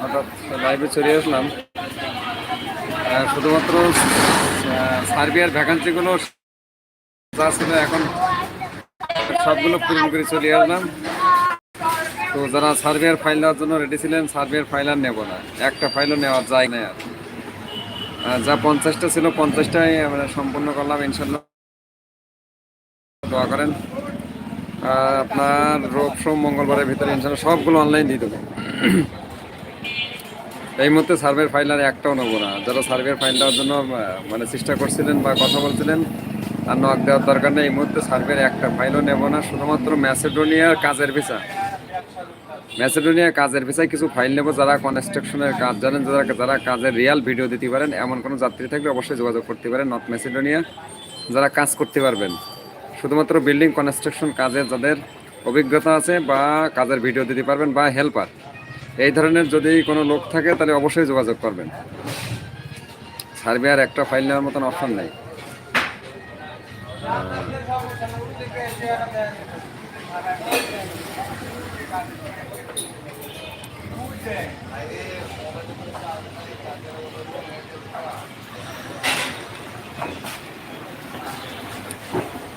হঠাৎ লাইভে চলে আসলাম। শুধুমাত্র সার্বিয়ার ভ্যাকান্সিগুলো যা ছিল এখন সবগুলো পূরণ করে চলে আসলাম। তো যারা সার্বিয়ার ফাইল দেওয়ার জন্য রেডি ছিলেন সার্বিয়ার ফাইল আর নেব না। একটা ফাইলও নেওয়া যায় না আর। যা পঞ্চাশটা ছিল, পঞ্চাশটাই আমরা সম্পূর্ণ করলাম ইনশাল্লাহ দোয়া করেন। আপনার রোগ সোম মঙ্গলবারের ভিতরে ইনশাল্লাহ সবগুলো অনলাইন দিয়ে দেবো। এই মুহূর্তে সার্ভের ফাইল আর একটাও নেব না। যারা সার্ভের ফাইল দেওয়ার জন্য মানে চেষ্টা করছিলেন বা কথা বলছিলেন আর নক দেওয়ার দরকার নেই। এই মুহূর্তে সার্ভের একটা ফাইলও নেব না, শুধুমাত্র ম্যাসেডোনিয়ার কাজের ভিসা ম্যাসেডোনিয়া কাজের ভিসায় কিছু ফাইল নেব যারা কনস্ট্রাকশনের কাজ জানেন, যারা যারা কাজের রিয়াল ভিডিও দিতে পারেন, এমন কোনো যাত্রী থাকলে অবশ্যই যোগাযোগ করতে পারেন, নর্থ ম্যাসেডোনিয়া যারা কাজ করতে পারবেন। শুধুমাত্র বিল্ডিং কনস্ট্রাকশন কাজের যাদের অভিজ্ঞতা আছে বা কাজের ভিডিও দিতে পারবেন বা হেল্পার এই ধরনের যদি কোনো লোক থাকে, তাহলে অবশ্যই যোগাযোগ করবেন। সার্বিয়ার একটা ফাইল নেওয়ার মতন অপশন নেই।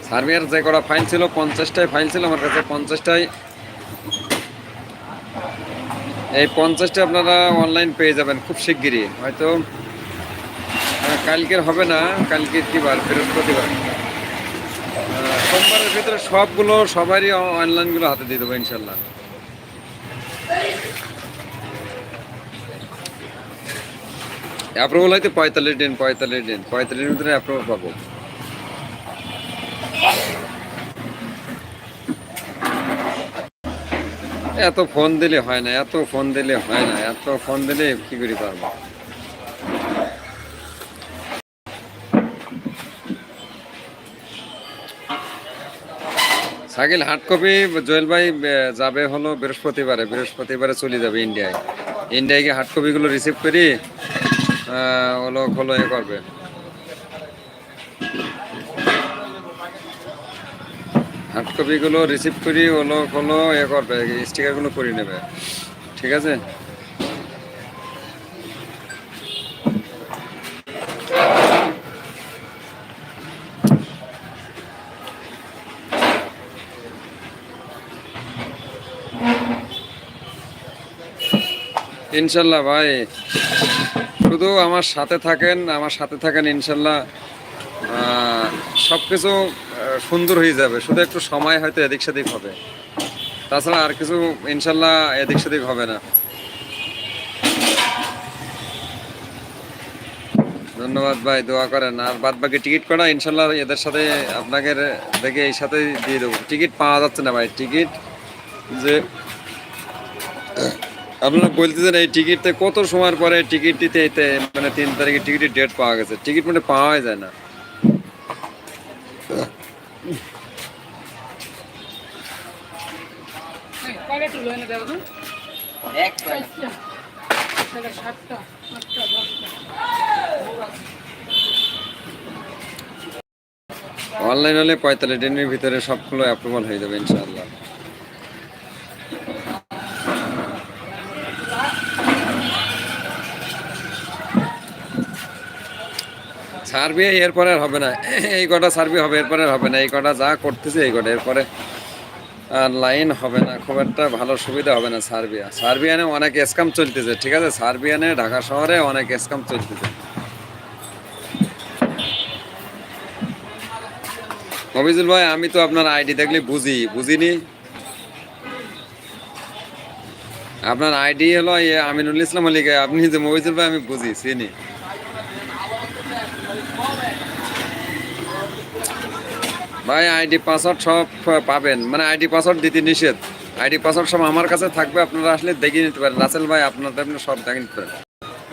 সার্বিয়ার যে কটা ফাইল ছিল, পঞ্চাশটাই ফাইল ছিল, আমার কাছে পঞ্চাশটাই এই পঞ্চাশটা আপনারা অনলাইন পেয়ে যাবেন খুব শিগগিরই। হয়তো কালকের হবে না, কালকের কি বার? বৃহস্পতিবার। সোমবারের ভিতরে সবগুলো, সবারই অনলাইনগুলো হাতে দিয়ে দেবো ইনশাল্লাহ। অ্যাপ্রুভাল হয়তো পঁয়তাল্লিশ দিন পঁয়তাল্লিশ দিন, পঁয়তাল্লিশ দিনের ভিতরে অ্যাপ্রুভাল পাবো। এত ফোন দিলে হয় না, এত ফোন দিলে হয় না, এত ফোন দিলে কি করে পারব? সাকিল হার্ড কপি জয়েল ভাই যাবে হলো বৃহস্পতিবারে বৃহস্পতিবারে চলে যাবে ইন্ডিয়ায় ইন্ডিয়ায় গিয়ে হার্ড কপিগুলো রিসিভ করি হলো হলো এ করবে। হার্ড কপিগুলো রিসিভ করি হলো হলো এ করবে স্টিকারগুলো করে নেবে। ঠিক আছে? ইনশাল্লাহ ভাই, শুধু আমার সাথে থাকেন, আমার সাথে থাকেন ইনশাল্লাহ। সব কিছু সুন্দর হয়ে যাবে। শুধু একটু সময় হয়তো এদিক সেদিক হবে। তাছাড়া আর কিছু ইনশাল্লাহ এদিক সেদিক হবে না। ধন্যবাদ ভাই, দোয়া করেন। আর বাদ বাকি টিকিট করা ইনশাল্লাহ এদের সাথে আপনাকে দেখে এই সাথে দিয়ে দেবো। টিকিট পাওয়া যাচ্ছে না ভাই। টিকিট যে আপনারা বলতেছেন এই টিকিটতে কত সময়ের পরে টিকিট দিতে মানে তিন তারিখে টিকিটের ডেট পাওয়া গেছে। টিকিট মানে পাওয়াই যায় না। কয়টা টুলো এনে দেবো তো? চারটা। তাহলে সাতটা, আটটা, দশটা। অনলাইন হলে পঁয়তাল্লিশ দিনের ভিতরে সবগুলো অ্যাপ্রুভাল হয়ে যাবে ইনশাআল্লাহ সার্ভে এরপরে আর হবে না এই কটা সার্ভে হবে এরপরে আর হবে না এই কটা যা করতেছে এই কটা এরপরে লাইন হবে না, খুব একটা ভালো সুবিধা হবে না সার্বিয়া। সার্বিয়ানে অনেক স্ক্যাম চলতেছে, ঠিক আছে? সার্বিয়ানে, ঢাকা শহরে অনেক স্ক্যাম চলতেছে। মফিজুল ভাই, আমি তো আপনার আইডি দেখলে বুঝি, বুঝিনি। আপনার আইডি হলো আমিনুল ইসলাম আলী আপনি যে মফিজুল ভাই, আমি বুঝি, চিনি। ভাই, আইডি পাসওয়ার্ড সব পাবেন। মানে আইডি পাসওয়ার্ড দিতে নিষেধ। আইডি পাসওয়ার্ড সব আমার কাছে থাকবে, আপনারা আসলে দেখে নিতে পারেন। রাসেল ভাই আপনার আপনি সব দেখে নিতে পারেন।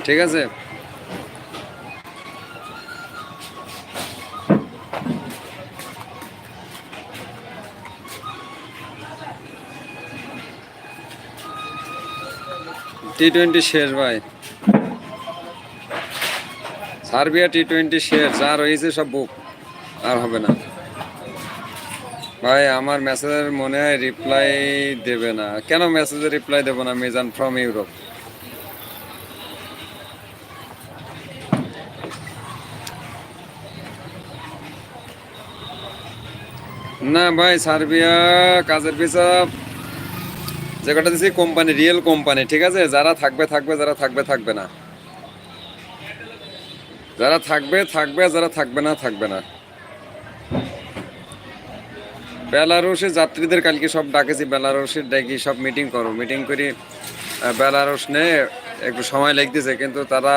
ঠিক আছে? টি টোয়েন্টি শেষ, ভাই। সার্বিয়া টি টোয়েন্টি শেষ, যা রয়েছে সব বুক আর হবে না। ভাই, আমার মেসেজের মনে হয় রিপ্লাই দেবে না। কেন মেসেজে রিপ্লাই দেবো না, মিজান ফ্রম ইউরোপ না ভাই, সার্বিয়া কাজের ভিসা যে কটা দিচ্ছি কোম্পানি রিয়েল কোম্পানি, ঠিক আছে? যারা থাকবে থাকবে, যারা থাকবে থাকবে না। যারা থাকবে থাকবে, যারা থাকবে না থাকবে না। বেলারুসে যাত্রীদের কালকে সব ডাকেছি বেলারুসের ডাকি সব মিটিং করো। মিটিং করি আহ, নিয়ে একটু সময় লাগতেছে কিন্তু তারা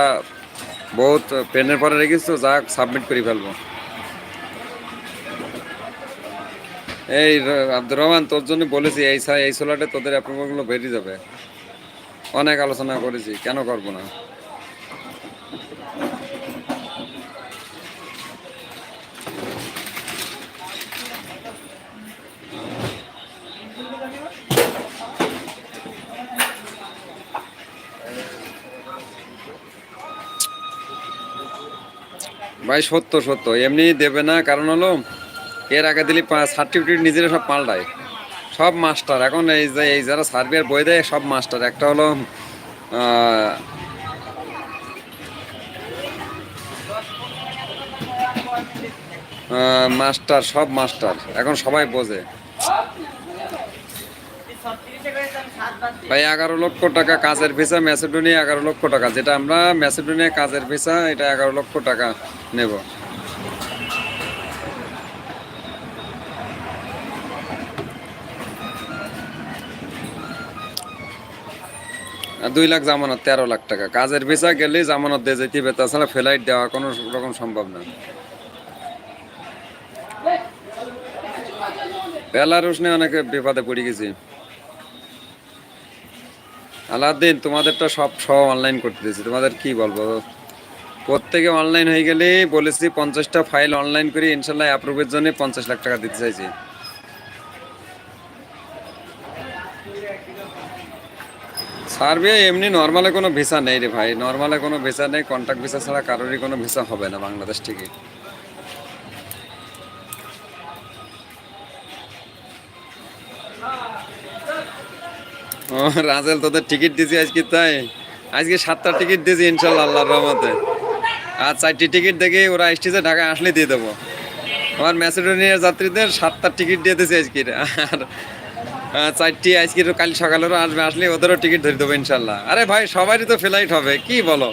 বহুত পেনের পরে রেখেছি তো যা সাবমিট করে ফেলব। এই আব্দুর রহমান তোর জন্য বলেছি এই এই সোলাটে তোদের অ্যাপ্রুভালগুলো বেরিয়ে যাবে। অনেক আলোচনা করেছি কেন করব না? ভাই, সত্য সত্য। এমনি দেবে না, কারণ হলো এর আগে দিলি সার্টিফিকেট নিজেরা সব পাল্টায়। সব মাস্টার এখন এই যে এই যারা সার্ভের বই দেয়, সব মাস্টার একটা হলো মাস্টার সব মাস্টার এখন সবাই বোঝে। ভাই, এগারো লক্ষ টাকা কাজের ভিসা ম্যাসেডোনিয়া এগারো লক্ষ টাকা। যেটা আমরা ম্যাসেডোনিয়া কাজের ভিসা, এটা এগারো লক্ষ টাকা নেব। দুই লাখ জামানত, তেরো লাখ টাকা। কাজের ভিসা গেলে জামানত দিয়ে যেতে হবে, তাছাড়া ফ্লাইট দেওয়া কোনো রকম সম্ভব না। বেলারুস নিয়ে অনেক বিপদে পড়ে গেছি। আলাদিন, তোমাদেরটা সব সব অনলাইন করতে দিয়েছি। তোমাদের কি বলব? প্রত্যেকে অনলাইন হয়ে গেলে বলেছি, পঞ্চাশটা ফাইল অনলাইন করে ইনশাল্লাহ অ্যাপ্রুভের জন্য পঞ্চাশ লাখ টাকা দিতে চাইছি। সার্ভে এমনি নর্মালে কোনো ভিসা নেই রে ভাই। নর্মালে কোনো ভিসা নেই কন্ট্যাক্ট ভিসা ছাড়া কারোরই কোনো ভিসা হবে না বাংলাদেশ থেকে। ও রাজেল তোদের টিকিট দিয়েছি আজকে, তাই? আজকে সাতটা টিকিট দিয়েছি ইনশাল্লাহ, আল্লাহর রহমতে। আর চারটি টিকিট দেখে ওরা স্টেজে ঢাকা আসলে দিয়ে দেবো। আমার ম্যাসেডোনিয়ার যাত্রীদের সাতটা টিকিট দিয়ে দিয়েছি আজকের আর চারটি আজকের কাল সকালেরও আসবে, আসলে ওদেরও টিকিট ধরে দেবো, ইনশাল্লাহ। আরে ভাই, সবারই তো ফ্লাইট হবে, কি বলো?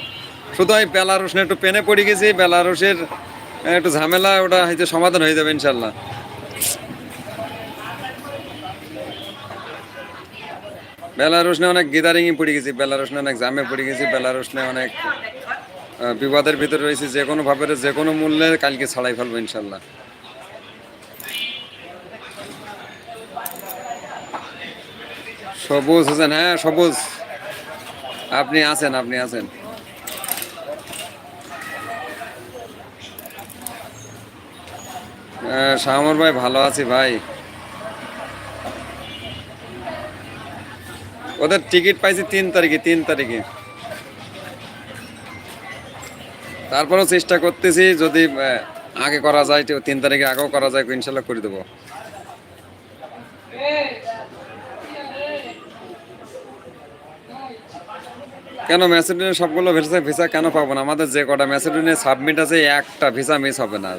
শুধু আমি বেলারুস একটু পেনে পড়ে গেছি, বেলারুসের একটু ঝামেলা, ওটা হয়তো সমাধান হয়ে যাবে, ইনশাল্লাহ। বেলারুস নিয়ে অনেক গিদারিংয়ে পড়ে গেছি বেলারুস নিয়ে অনেক জামে পড়ে গেছি বেলারুস নিয়ে অনেক বিপদের ভিতরে রয়েছে, যে কোনো ভাবে যে কোনো মূল্যে কালকে ছাড়াই ফেলব ইনশাল্লাহ। সবুজ হোসেন হ্যাঁ সবুজ। আপনি আছেন আপনি আছেন। শামর ভাই, ভালো আছি ভাই। ওদের টিকিট পাইছি তিন তারিখে তিন তারিখে। তারপরেও চেষ্টা করতেছি যদি আগে করা যায় তিন তারিখে আগেও করা যায়, ইনশাল্লাহ করে দেবো। কেন ম্যাসেডোনিয়া সবগুলো ভিসা ভিসা কেন পাবো না? আমাদের যে কটা ম্যাসেডোনিয়া সাবমিট আছে, একটা ভিসা মিস হবে না।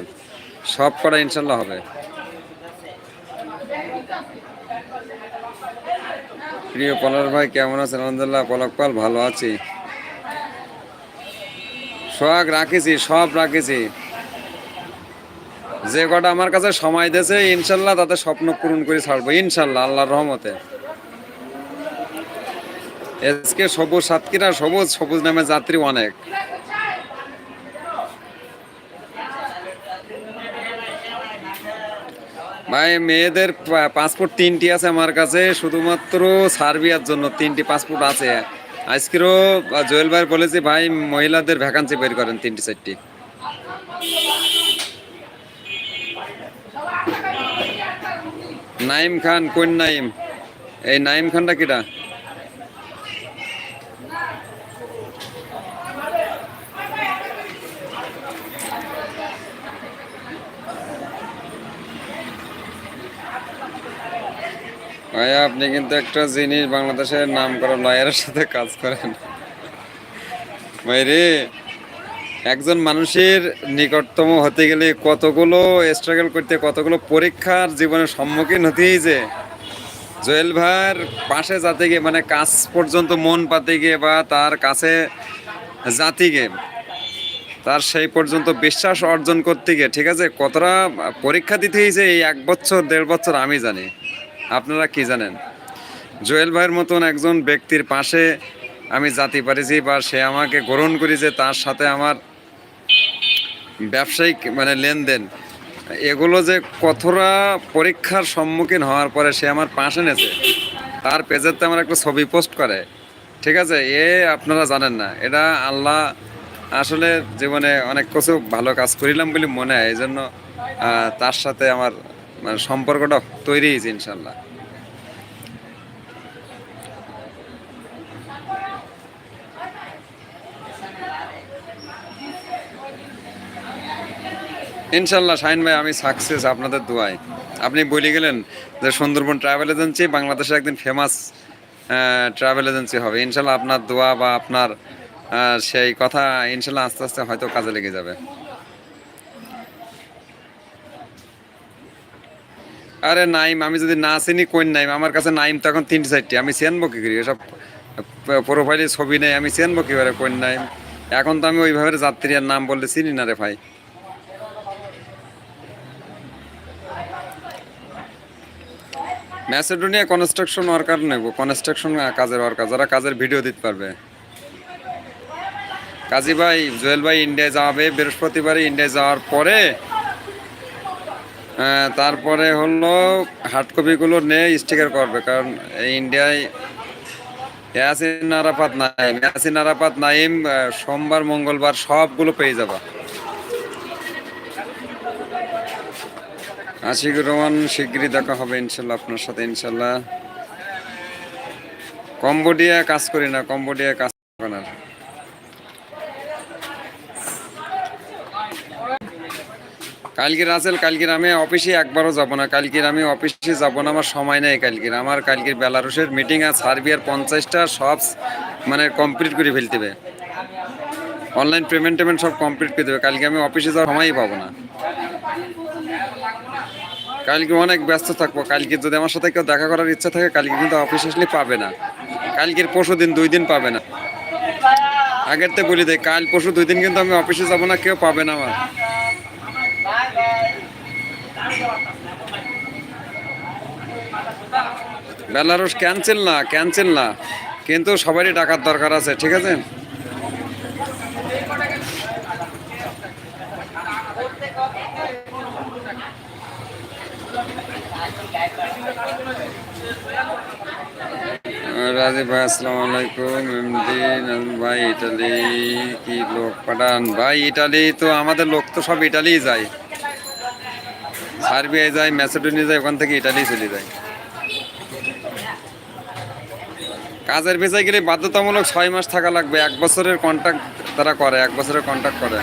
সব কটা ইনশাল্লাহ হবে। প্রিয় পলার ভাই, কেমন আছেন? আলহামদুলিল্লাহ পলক পাল, ভালো আছি। সোহাগ রাখেছি, সব রাখেছি। যে কটা আমার কাছে সময় দিয়েছে, ইনশাল্লাহ তাদের স্বপ্ন পূরণ করে ছাড়বো, ইনশাল্লাহ, আল্লাহর রহমতে। এসকে সবুজ সাতক্ষীরা, সবুজ সবুজ নামে যাত্রী অনেক। ভাই, মেয়েদের পাসপোর্ট তিনটি আছে আমার কাছে, শুধুমাত্র সার্বিয়ার জন্য তিনটি পাসপোর্ট আছে। আজকেরও জুয়েল ভাই বলেছে ভাই, মহিলাদের ভ্যাকান্সি বের করেন তিনটি, চারটি। নাইম খান, কোন নাইম? এই নাইম খানটা কিটা? ভাইয়া, আপনি কিন্তু একটা জিনিস বাংলাদেশের নাম করা লয়ারের সাথে কাজ করেন। ভাই রে একজন মানুষের নিকটতম হতে গেলে কতগুলো স্ট্রাগল করতে, কতগুলো পরীক্ষার জীবনের সম্মুখীন হতেই যে জুয়েল ভাইয়ের পাশে যাতে গিয়ে মানে কাজ পর্যন্ত মন পাতে গিয়ে বা তার কাছে জাতি গিয়ে, তার সেই পর্যন্ত বিশ্বাস অর্জন করতে গিয়ে, ঠিক আছে? কতটা পরীক্ষা দিতে হয়েছে এই এক বছর, দেড় বছর আমি জানি। আপনারা কি জানেন? জুয়েল ভাইয়ের মতন একজন ব্যক্তির পাশে আমি জাতি পারিছি বা সে আমাকে গ্রহণ করেছে তার সাথে আমার ব্যবসায়িক মানে লেনদেন। এগুলো যে কতটা পরীক্ষার সম্মুখীন হওয়ার পরে সে আমার পাশে নেছে, তার পেজেতে আমার একটা ছবি পোস্ট করে। ঠিক আছে? এ আপনারা জানেন না। এটা আল্লাহ আসলে জীবনে অনেক কিছু ভালো কাজ করিলাম বলে মনে হয়। এই জন্য তার সাথে আমার মানে সম্পর্কটা তৈরি হয়েছে ইনশাল্লাহ ইনশাল্লাহ শাহিন ভাই, আমি সাকসেস আপনাদের দোয়ায়। আপনি বলে গেলেন যে সুন্দরবন ট্রাভেল এজেন্সি বাংলাদেশের একদিন ফেমাস ট্রাভেল এজেন্সি হবে। ইনশাল্লাহ আপনার দোয়া বা আপনার সেই কথা ইনশাল্লাহ আস্তে আস্তে হয়তো কাজে লেগে যাবে। আরে নাইম, আমি যদি না চিনি কোন নাইম? আমার কাছে নাইম তো এখন তিনটে চারটি। আমি চেনবো কি করি? এসব প্রোফাইলে ছবি নেই, আমি চেনবো কি করে কোন নাইম? এখন তো আমি ওইভাবে যাত্রীর নাম বললে চিনি না রে ভাই। ম্যাসেডোনিয়া কনস্ট্রাকশন ওয়ার্কার নেব কনস্ট্রাকশন কাজের ওয়ার্কার যারা কাজের ভিডিও দিতে পারবে। কাজী ভাই, জুয়েল ভাই ইন্ডিয়ায় যাবে, বৃহস্পতিবারে ইন্ডিয়ায় যাওয়ার পরে তারপরে হলো হার্ড কপিগুলো নিয়ে স্টিকার করবে, কারণ ইন্ডিয়ায় ইয়াসিন, আরাফাত নাইম ইয়াসিন, আরাফাত নাইম সোমবার, মঙ্গলবার সবগুলো পেয়ে যাবা। আশিকুর রহমান, শিগগিরই দেখা হবে ইনশাল্লাহ আপনার সাথে, ইনশাল্লাহ। কম্বোডিয়া কাজ করি না, কম্বোডিয়া কাজ করি না কালকের রাসেল কালকের আমি অফিসে একবারও যাব না। কালকের আমি অফিসে যাব না, আমার সময় নেই কালকের আমার কালকের বেলারুশের মিটিং আছে সার্বিয়ার পঞ্চাশটা সব মানে কমপ্লিট করে ফেলতে হবে। অনলাইন পেমেন্ট টেমেন্ট সব কমপ্লিট করে দেবে। কালকে আমি অফিসে যাওয়ার সময়ই পাবো না। কালকে অনেক ব্যস্ত থাকব। কালকে যদি আমার সাথে কেউ দেখা করার ইচ্ছা থাকে, কালকে কিন্তু অফিস আসলে পাবে না। কালকের পরশু দিন দুই দিন পাবে না। আগের তো বলি দেয় কাল পরশু দুই দিন কিন্তু আমি অফিসে যাব না, কেউ পাবে না আমার। বেলারুস ক্যান্সেল না ক্যান্সেল না। কিন্তু সবারই টাকার দরকার আছে, ঠিক আছে? রাজীব ভাই, আসসালামু আলাইকুম। এমডি ভাই, ইটালি, কি লোক পাঠান? ভাই, ইটালি তো আমাদের লোক তো সব ইটালি যায়। সার্বিয়ায় যায় ম্যাসেডোনিয়া যায়, ওখান থেকে ইটালি চলে যায়। কাজের ভিসায় গেলে বাধ্যতামূলক ছয় মাস থাকা লাগবে। এক বছরের কন্ট্রাক্ট তারা করে, এক বছরের কন্ট্রাক্ট করে।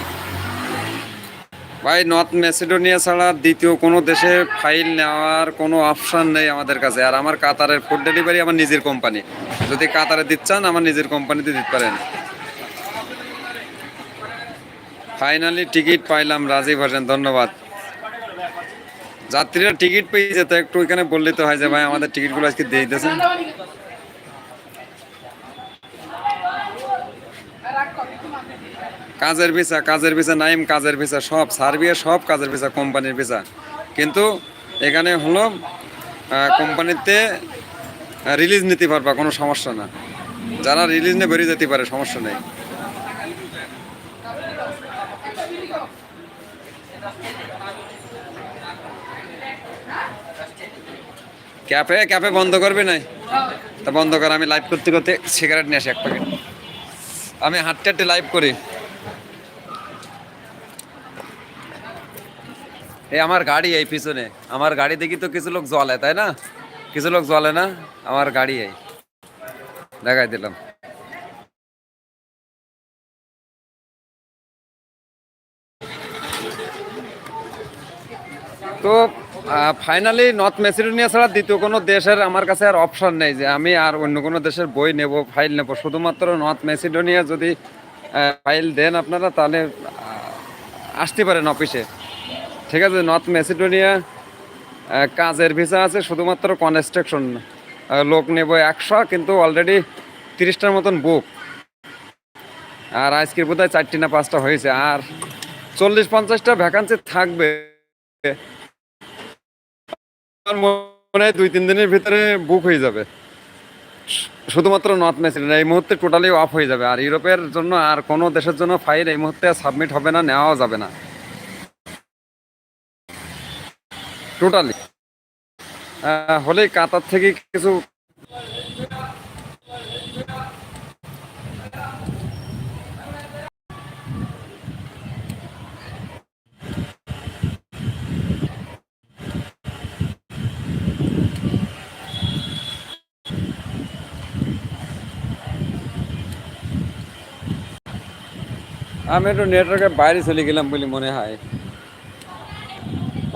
ভাই নর্থ ম্যাসিডোনিয়া ছাড়া দ্বিতীয় কোনো দেশে ফাইল নেওয়ার কোনো অপশান নেই আমাদের কাছে। আর আমার কাতারের ফুড ডেলিভারি আমার নিজের কোম্পানি যদি কাতারে দিচ্ছেন আমার নিজের কোম্পানিতে দিতে পারেন। ফাইনালি টিকিট পাইলাম রাজীব হোসেন ধন্যবাদ। যাত্রীরা টিকিট পেয়ে যেত, একটু ওইখানে বললে তো হয় যে, ভাই, আমাদের টিকিটগুলো আজকে দিয়ে দিতেছেন। কাজের ভিসা কাজের ভিসা নাইম, কাজের ভিসা সব, সার্বিয়া সব কাজের ভিসা, কোম্পানির ভিসা। কিন্তু এখানে হলো কোম্পানিতে রিলিজ নিতে পারবা, কোনো সমস্যা না। যারা রিলিজ নিয়ে বেরিয়ে যেতে পারে, সমস্যা নেই। ক্যাফে ক্যাফে বন্ধ করবে নাই? তা বন্ধ কর, আমি লাইভ করতে করতে সিগারেট নিয়ে আসি এক প্যাকেট আমি হাঁটতে হাঁটতে লাইভ করি। এই আমার গাড়ি এই পিছনে। আমার গাড়ি দেখি তো কিছু লোক জলে, তাই না? কিছু লোক জলে না? আমার গাড়ি এই। দেখাই দিলাম। তো ফাইনালি নর্থ মেসিডোনিয়া ছাড়া দ্বিতীয় কোনো দেশের আমার কাছে আর অপশন নেই যে আমি আর অন্য কোনো দেশের বই নেব ফাইল নেব। শুধুমাত্র নর্থ মেসিডোনিয়া যদি ফাইল দেন আপনারা, তাহলে আসতে পারেন অফিসে ঠিক আছে নর্থ মেসিডোনিয়া কাজের ভিসা আছে, শুধুমাত্র কনস্ট্রাকশন লোক নেব একশো, কিন্তু অলরেডি তিরিশটার মতন বুক আর আজকের বোধহয় চারটি না পাঁচটা হয়েছে। আর চল্লিশ পঞ্চাশটা ভ্যাকান্সি থাকবে। মনে হয় দুই তিন দিনের ভিতরে বুক হয়ে যাবে। শুধুমাত্র নর্থ মেসিডোনিয়া এই মুহূর্তে টোটালি অফ হয়ে যাবে। আর ইউরোপের জন্য আর কোনো দেশের জন্য ফাইল এই মুহূর্তে সাবমিট হবে না, নেওয়াও যাবে না। টোটালি হলে কাতার থেকে কিছু আমি একটু নেটওয়ার্কের বাইরে চলে গেলাম বলে মনে হয়।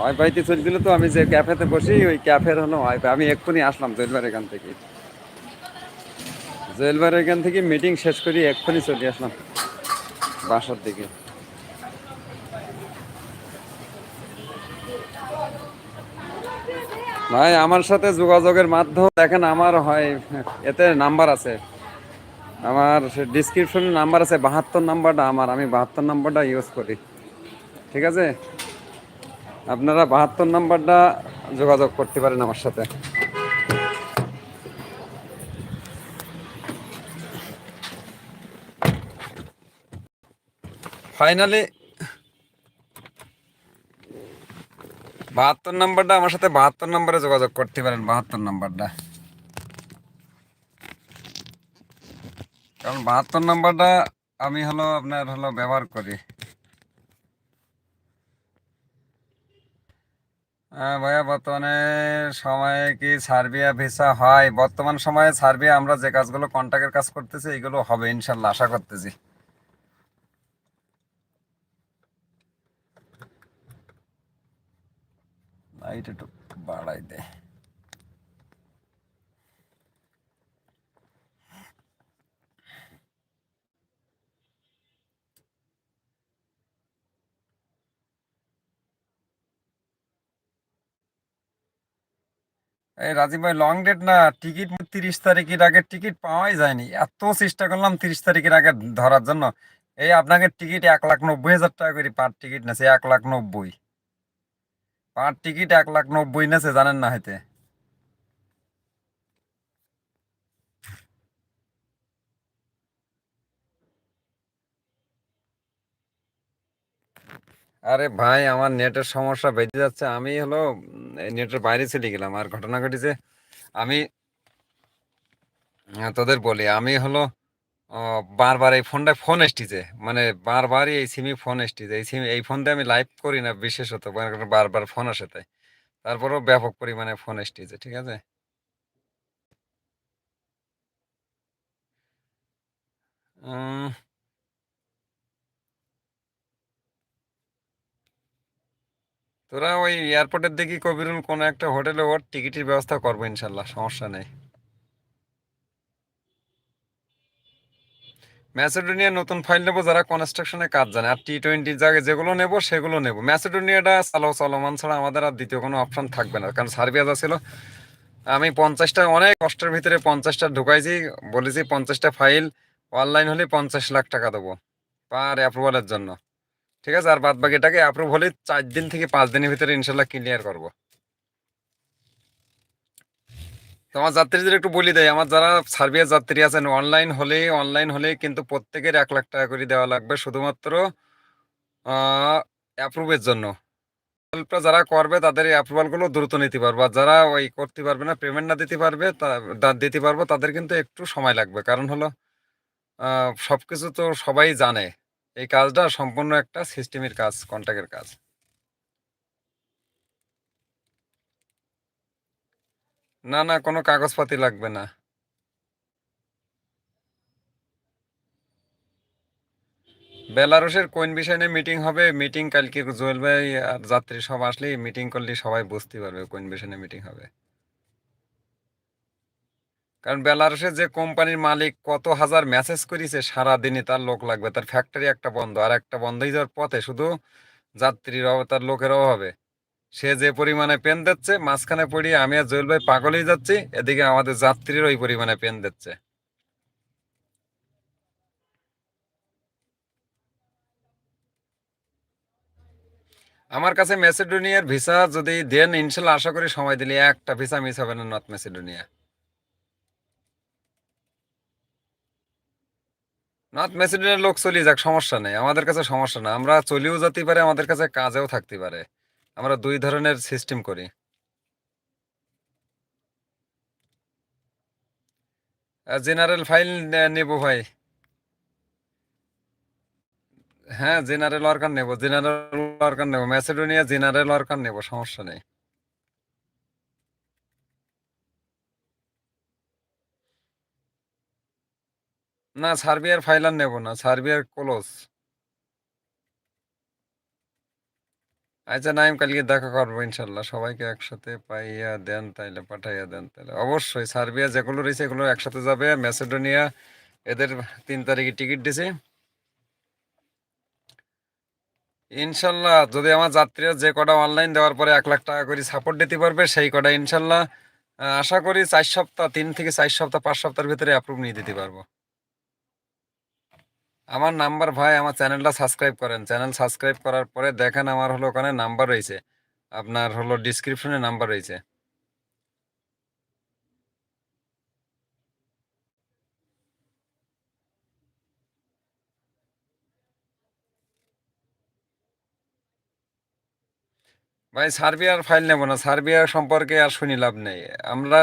ওয়াইফাইতে গেলে তো, আমি যে ক্যাফেতে বসি, ওই ক্যাফের হলো ওয়াইফাই আমি এক্ষুনি আসলাম জেলবার এখান থেকে। জেলবার এখান থেকে মিটিং শেষ করি, এক্ষুনি চলে আসলাম বাসার দিকে। ভাই, আমার সাথে যোগাযোগের মাধ্যম দেখেন, আমার হয়, এতে নাম্বার আছে। আমার ডিসক্রিপশনে নাম্বার আছে, বাহাত্তর নাম্বারটা আমার, আমি বাহাত্তর নাম্বারটা ইউজ করি। ঠিক আছে? আপনারা বাহাত্তর নাম্বারটা যোগাযোগ করতে পারেন আমার সাথে। ফাইনালি বাহাত্তর নাম্বারটা, আমার সাথে বাহাত্তর নাম্বারে যোগাযোগ করতে পারেন, বাহাত্তর নাম্বারটা। কারণ বাহাত্তর নাম্বারটা আমি হলো আপনার হলো ব্যবহার করি। ভাইয়া, বর্তমানে সময়ে কি সার্বিয়া ভিসা হয়? বর্তমান সময়ে সার্বিয়া আমরা যে কাজগুলো কন্ট্রাক্টের কাজ করতেছি, এগুলো হবে ইনশাল্লাহ, আশা করতেছি। লাইট একটু বাড়াই দে। এই রাজীব ভাই লং ডেট না টিকিট তিরিশ তারিখের আগে টিকিট পাওয়াই যায়নি। এত চেষ্টা করলাম তিরিশ তারিখের আগে ধরার জন্য। এই আপনাকে টিকিট এক লাখ নব্বই হাজার টাকা করে পার টিকিট নেছে, এক লাখ নব্বই। পার টিকিট এক লাখ নব্বই নেছে, জানেন না হয়তো। আরে ভাই, আমার নেটের সমস্যা বেঁধে যাচ্ছে। আমি হলো নেটের বাইরে চলে গেলাম। আর ঘটনা ঘটেছে, আমি তোদের বলি, আমি হলো বারবার এই ফোনটা ফোন এসটিছে মানে বারবারই এই সিমি ফোন এসটিছে এই সিম, এই ফোন দিয়ে আমি লাইভ করি না, বিশেষত বারবার ফোন আসে তাই। তারপরেও ব্যাপক পরিমাণে ফোন এসটিছে ঠিক আছে? তোরা ওই এয়ারপোর্টের দিকে কবিরুল কোনো একটা হোটেলে ওর টিকিটের ব্যবস্থা করব ইনশাল্লাহ, সমস্যা নেই। ম্যাসেডোনিয়া নতুন ফাইল নেব, যারা কনস্ট্রাকশনে কাজ জানে, আর টি টোয়েন্টি জায়গায় যেগুলো নেব, সেগুলো নেব। ম্যাসেডোনিয়াটা চালো চলমান ছাড়া আমাদের আর দ্বিতীয় কোনো অপশন থাকবে না, কারণ সার্বিয়া যা ছিল আমি পঞ্চাশটা, অনেক কষ্টের ভিতরে পঞ্চাশটা ঢুকাইছি, বলেছি পঞ্চাশটা ফাইল, অনলাইন হলে পঞ্চাশ লাখ টাকা দেবো, পার অ্যাপ্রুভালের জন্য। ঠিক আছে, আর বাদ বাকিটাকে অ্যাপ্রুভ হলে চার দিন থেকে পাঁচ দিনের ভিতরে ইনশাল্লাহ ক্লিয়ার করব। তো আমার যাত্রীদের একটু বলি দেয় আমার যারা সার্বিয়া যাত্রী আছেন অনলাইন হলে অনলাইন হলে কিন্তু প্রত্যেকের এক লাখ টাকা করে দেওয়া লাগবে শুধুমাত্র অ্যাপ্রুভের জন্য। যারা করবে তাদের অ্যাপ্রুভালগুলো দ্রুত নিতে পারব, আর যারা ওই করতে পারবে না পেমেন্ট না দিতে পারবে, তা দিতে পারব, তাদের কিন্তু একটু সময় লাগবে। কারণ হলো সব কিছু তো সবাই জানে। এই কাজটা সম্পূর্ণ একটা সিস্টেমের কাজ কন্ট্যাক্টের কাজ। না না, কোনো কাগজপাতি লাগবে না। বেলারুশের কোন বিষয় নিয়ে মিটিং হবে? মিটিং কালকে জুয়েল ভাই আর যাত্রী সব আসলেই মিটিং করলে সবাই বুঝতে পারবে কোন বিষয় নিয়ে মিটিং হবে। কারণ বেলারসে যে কোম্পানির মালিক কত হাজার মেসেজ করেছে, সারাদিনই তার লোক লাগবে। তার ফ্যাক্টরি একটা বন্ধ, আর একটা বন্ধ হয়ে যাওয়ার পথে শুধু যাত্রীর অভাবে, তার লোকের অভাবে। সে যে পরিমাণে পেন দিচ্ছে, মাঝখানে পড়িয়ে আমি আর জুয়েল ভাই পাগল হয়ে যাচ্ছি, এদিকে আমাদের যাত্রীর ওই পরিমাণে পেন দিচ্ছে। আমার কাছে মেসিডোনিয়ার ভিসা যদি দেন, ইনশাল্লাহ আশা করি সময় দিলে একটা ভিসা মিস হবে না নর্থ মেসিডোনিয়া নর্থ মেসিডোনিয়ার লোক চলে যাক, সমস্যা নেই। আমাদের কাছে সমস্যা না। আমরা চলেও যেতে পারে, আমাদের কাছে কাজেও থাকতে পারে। আমরা দুই ধরনের সিস্টেম করি। জেনারেল ফাইল নেব ভাই। হ্যাঁ জেনারেল ওয়ার্কার নেব জেনারেল ওয়ার্কার নেব। ম্যাসেডোনিয়া জেনারেল ওয়ার্কার নেব, সমস্যা নেই। না, সার্বিয়ার ফাইল আর নেব না, সার্বিয়ার ক্লোজ। আচ্ছা নাইম, কালকে দেখা করব, ইনশাল্লাহ। সবাইকে একসাথে পাইয়া দেন, তাইলে পাঠাইয়া দেন, তাইলে। অবশ্যই, সার্বিয়া যেগুলো রয়েছে, এগুলো একসাথে যাবে। ম্যাসেডোনিয়া, এদের তিন তারিখে টিকিট দিছে। ইনশাল্লাহ, যদি আমার যাত্রীরা যে কটা অনলাইন দেওয়ার পরে এক লাখ টাকা করে সাপোর্ট দিতে পারবে, সেই কটা ইনশাল্লাহ আশা করি চার সপ্তাহ, তিন থেকে চার সপ্তাহ, পাঁচ সপ্তাহের ভিতরে অ্যাপ্রুভ নিয়ে দিতে পারব। আমার নাম্বার ভাই আমার চ্যানেলটা সাবস্ক্রাইব করেন। চ্যানেল সাবস্ক্রাইব করার পরে দেখেন আমার হলো ওখানে নাম্বার রয়েছে। আপনার হলো ডিসক্রিপশনে নাম্বার রয়েছে। ভাই, সার্বিয়ার ফাইল নেব না। সার্বিয়া সম্পর্কে আর শুনি লাভ নেই। আমরা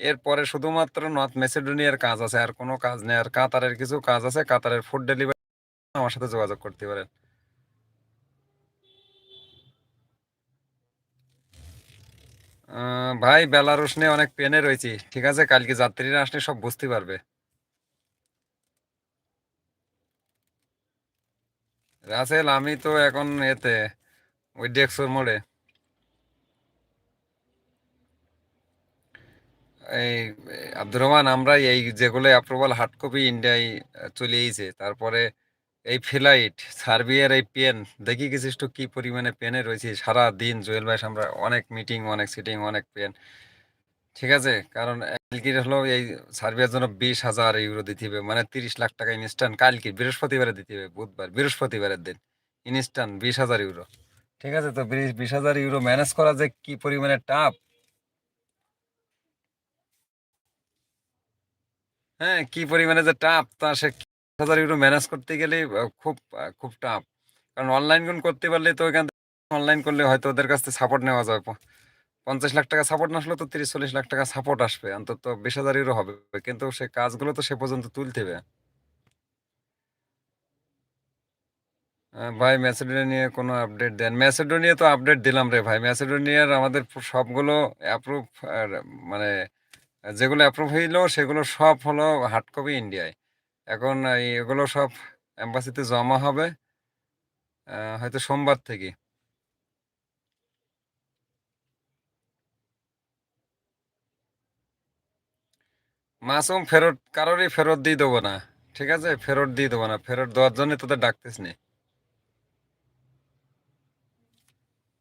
এরপরে শুধুমাত্র নর্থ মেসিডোনিয়ার কাজ আছে, আর কোনো কাজ নেই। আর কাতারের কিছু কাজ আছে, কাতারের ফুড ডেলিভারি আমার সাথে যোগাযোগ করতে পারেন। ভাই বেলারুস নিয়ে অনেক পেনে রয়েছি। ঠিক আছে, কালকে যাত্রীরা আসলে সব বুঝতে পারবে। রাসেল, আমি তো এখন এতে, ওই ডেক্সোর মোড়ে। এই, আব্দুর রহমান আমরা এই যেগুলো অ্যাপ্রুভাল হার্ড কপি ইন্ডিয়ায় চলে এসেছে তারপরে এই ফ্লাইট সার্বিয়ার এই পেন দেখি গেছিস তো কি পরিমাণে পেনে রয়েছে। সারা দিন জুয়েল ভাই, আমরা অনেক মিটিং অনেক সিটিং অনেক পেন ঠিক আছে? কারণ কালকের হলো এই সার্বিয়ার জন্য বিশ হাজার ইউরো দিতে হবে। মানে তিরিশ লাখ টাকা ইনস্ট্যান্ট কালকে, বৃহস্পতিবারে দিতে হবে, বুধবার, বৃহস্পতিবারের দিন। ইনস্ট্যান্ট বিশ হাজার ইউরো ঠিক আছে? তো বিশ- হাজার ইউরো ম্যানেজ করা যে কি পরিমাণে টাফ হ্যাঁ কি পরিমাণে যে টাফ তা সে হাজার ইউরো ম্যানেজ করতে গেলে খুব খুব টাফ কারণ অনলাইন গুণ করতে পারলে তো থেকে অনলাইন করলে হয়তো ওদের কাছ থেকে সাপোর্ট নেওয়া যাবে। পঞ্চাশ লাখ টাকা সাপোর্ট না আসলে তো তিরিশ, চল্লিশ লাখ টাকা সাপোর্ট আসবে। অন্তত বিশ হাজার ইউরো হবে। কিন্তু সে কাজগুলো তো সে পর্যন্ত তুলতে হবে। ভাই ম্যাসেডোনিয়া নিয়ে কোনো আপডেট দেন? ম্যাসেডোনিয়া তো আপডেট দিলাম রে ভাই। ম্যাসেডোনিয়ার আমাদের সবগুলো অ্যাপ্রুভ মানে যেগুলো অ্যাপ্রুভ হইল, সেগুলো সব হলো হার্ড কপি ইন্ডিয়ায় এখন এগুলো সব এম্বাসিতে জমা হবে হয়তো সোমবার থেকে। মাসুম ফেরত, কারোরই ফেরত দিয়ে দেবো না। ঠিক আছে? ফেরত দিয়ে দেবো না। ফেরত দেওয়ার জন্য তোদের ডাকতিস নি।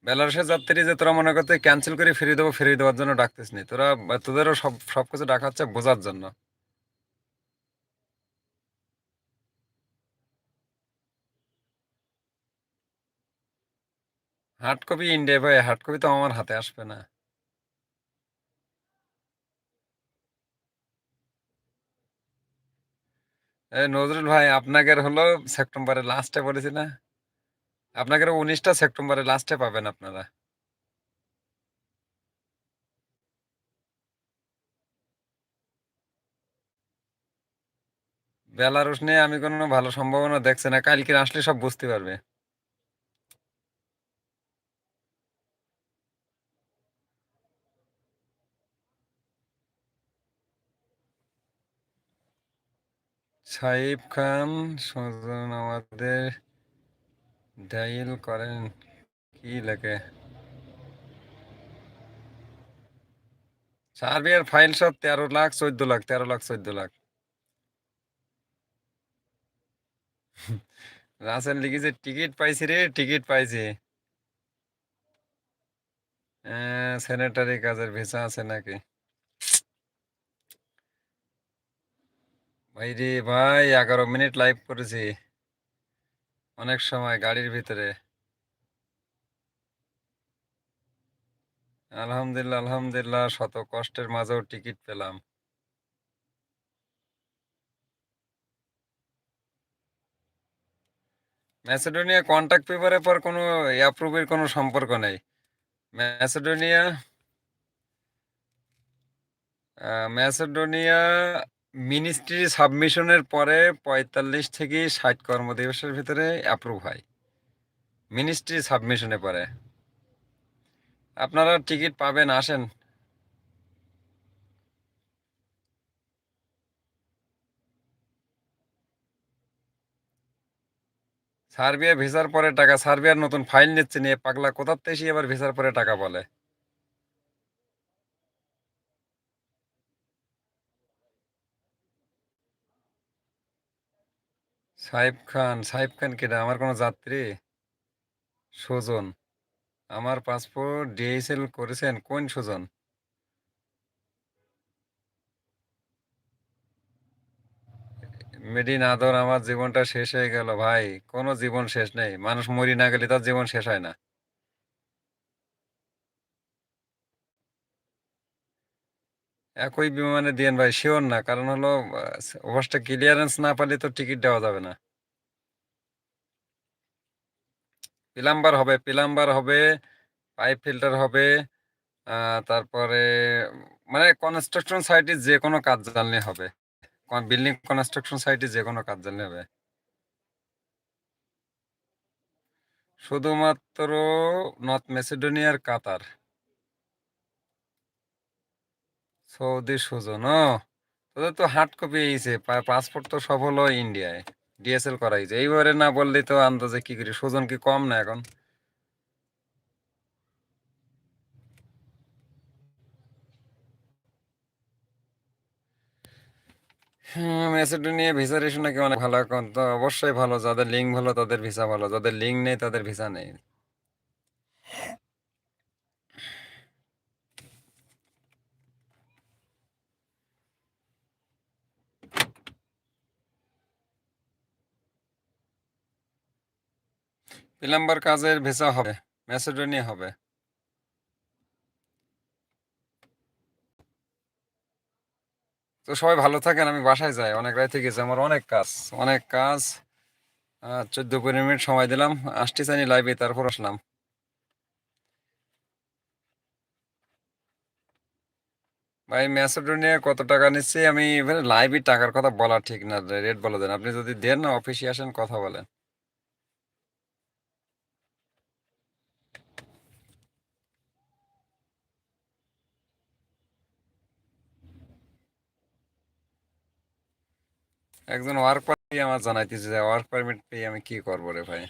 বেলারসের যাত্রী যে তোরা মনে করতে ক্যান্সেল করে ফিরিয়ে দেবো, ফিরিয়ে দেওয়ার জন্য ডাকতিস নি। তোরা তোদেরও সব সব কিছু ডাকা হচ্ছে বোঝার জন্য। হার্ড কপি ইন্ডিয়া ভাই হার্ড কপি তো আমার হাতে আসবে না। নজরুল ভাই, আপনাকে হলো সেপ্টেম্বরের লাস্টে বলেছি না? আপনাকে উনিশটা সেপ্টেম্বরের লাস্টে পাবেন আপনারা। বেলারুস নিয়ে আমি কোনো ভালো সম্ভাবনা দেখছি না, কালকে আসলে সব বুঝতে পারবে। সাইফ খান আমাদের ডাইল করেন, কি লাগে সার্বিয়ার ফাইল সব তেরো লাখ, চোদ্দ লাখ, তেরো লাখ, চোদ্দ লাখ। রাসেল লিখেছে, টিকিট পাইছি রে, টিকিট পাইছি। স্যানিটারি কাজের ভিসা আছে নাকি? ভাই রে ভাই, এগারো মিনিট লাইভ করেছি। অনেক সময় গাড়ির ভিতরে। আলহামদুলিল্লাহ আলহামদুলিল্লাহ, শত কষ্টের মাঝেও টিকিট পেলাম। ম্যাসেডোনিয়া কন্ট্যাক্ট পেপারের পর কোনো অ্যাপ্রুভের কোনো সম্পর্ক নেই। ম্যাসেডোনিয়া ম্যাসেডোনিয়া মিনিস্ট্রি সাবমিশনের পরে পঁয়তাল্লিশ থেকে ষাট কর্মদিবসের ভিতরে অ্যাপ্রুভ হয়। মিনিস্ট্রি সাবমিশনে পরে। আপনারা টিকিট পাবেন, আসেন। সার্বিয়া ভিসার পরে টাকা সার্বিয়ার নতুন ফাইল নিচ্ছে নিয়ে পাগলা কোথার থেকে এসে আবার ভিসার পরে টাকা বলে? সাইফ খান, সাহেব খান কেটা আমার কোনো যাত্রী? সুজন, আমার পাসপোর্ট ডিএসএল করেছেন, কোন সুজন? মেডিন আদর, আমার জীবনটা শেষ হয়ে গেল, ভাই, কোনো জীবন শেষ নেই, মানুষ মরি না গেলে তার জীবন শেষ হয় না। একই বিমানে দিয়েন ভাই শিওর না। কারণ হলো ওভারস্টা ক্লিয়ারেন্স না পারলে তো টিকিট দেওয়া যাবে না। পিলাম্বার হবে পিলাম্বার হবে পাইপ ফিল্টার হবে তারপরে মানে কনস্ট্রাকশন সাইটে যে কোনো কাজ জানলে হবে। বিল্ডিং কনস্ট্রাকশন সাইটে যে কোনো কাজ জানলে হবে। শুধুমাত্র নর্থ মেসিডোনিয়ার কাতার। সৌদি সুজন তোদের তো হার্ড কপি এইছে পাসপোর্ট তো সব হলো ইন্ডিয়ায় ডিএসএল করাইছে এইবারে না বললে তো আন্দাজে কি করি? সুজন কি কম না এখন? ম্যাসেডোনিয়া ভিসা রেশন নাকি অনেক ভালো এখন তো অবশ্যই ভালো। যাদের লিঙ্ক ভালো, তাদের ভিসা ভালো। যাদের লিঙ্ক নেই, তাদের ভিসা নেই। প্লাম্বার কাজের ভিসা হবে, ম্যাসেডোনিয়া হবে। তো সবাই ভালো থাকেন, আমি বাসায় যাই, অনেক রাত থেকে আমার অনেক কাজ অনেক কাজ। চোদ্দ পনেরো মিনিট সময় দিলাম আসতে চাইনি লাইভে তারপর আসলাম। ভাই, ম্যাসেডোনিয়া কত টাকা নিচ্ছে? আমি লাইভে টাকার কথা বলা ঠিক না রেট বলে দেন। আপনি যদি দেন না অফিসে আসেন, কথা বলেন। একজন ওয়ার্ক পারমিট আমার জানাইতেছে যে ওয়ার্ক পারমিট পেয়ে আমি কি করব রে ভাই?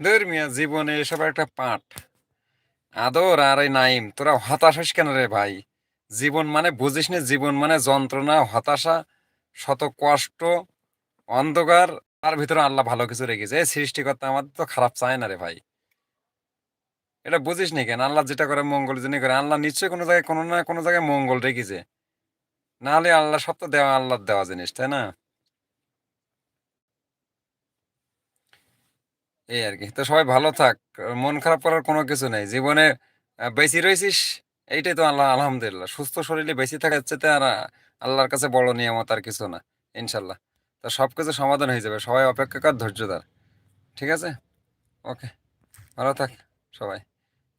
ধর মিয়া, জীবনে এসব একটা পাঠ। আদর আর এই নাইম, তোরা হতাশ হইস কেন রে ভাই? জীবন মানে বুঝিস না, জীবন মানে যন্ত্রণা, হতাশা, শত কষ্ট, অন্ধকার, তার ভিতরে আল্লাহ ভালো কিছু রেখেছে। এই সৃষ্টিকর্তা আমাদের তো খারাপ চায় না রে ভাই। এটা বুঝিস নি কেন? আল্লাহ যেটা করে মঙ্গল, যিনি করে। আল্লাহ নিশ্চয়ই কোনো জায়গায়, কোনো না কোনো জায়গায় মঙ্গল রেখেছে। না হলে আল্লাহ সব তো দেওয়া, আল্লাহর দেওয়া জিনিস, তাই না? এই আর কি। তো সবাই ভালো থাক। মন খারাপ করার কোনো কিছু নেই। জীবনে বেঁচে রয়েছিস এইটাই তো আল্লাহ, আলহামদুলিল্লাহ। সুস্থ শরীরে বেঁচে থাকা হচ্ছে আর আল্লাহর কাছে বড় নিয়ামত আর কিছু না, ইনশাল্লাহ। তো সব কিছু সমাধান হয়ে যাবে। সবাই অপেক্ষা কর, ধৈর্য ধর। ঠিক আছে? ওকে। ভালো থাক সবাই।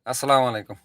আসসালামু আলাইকুম।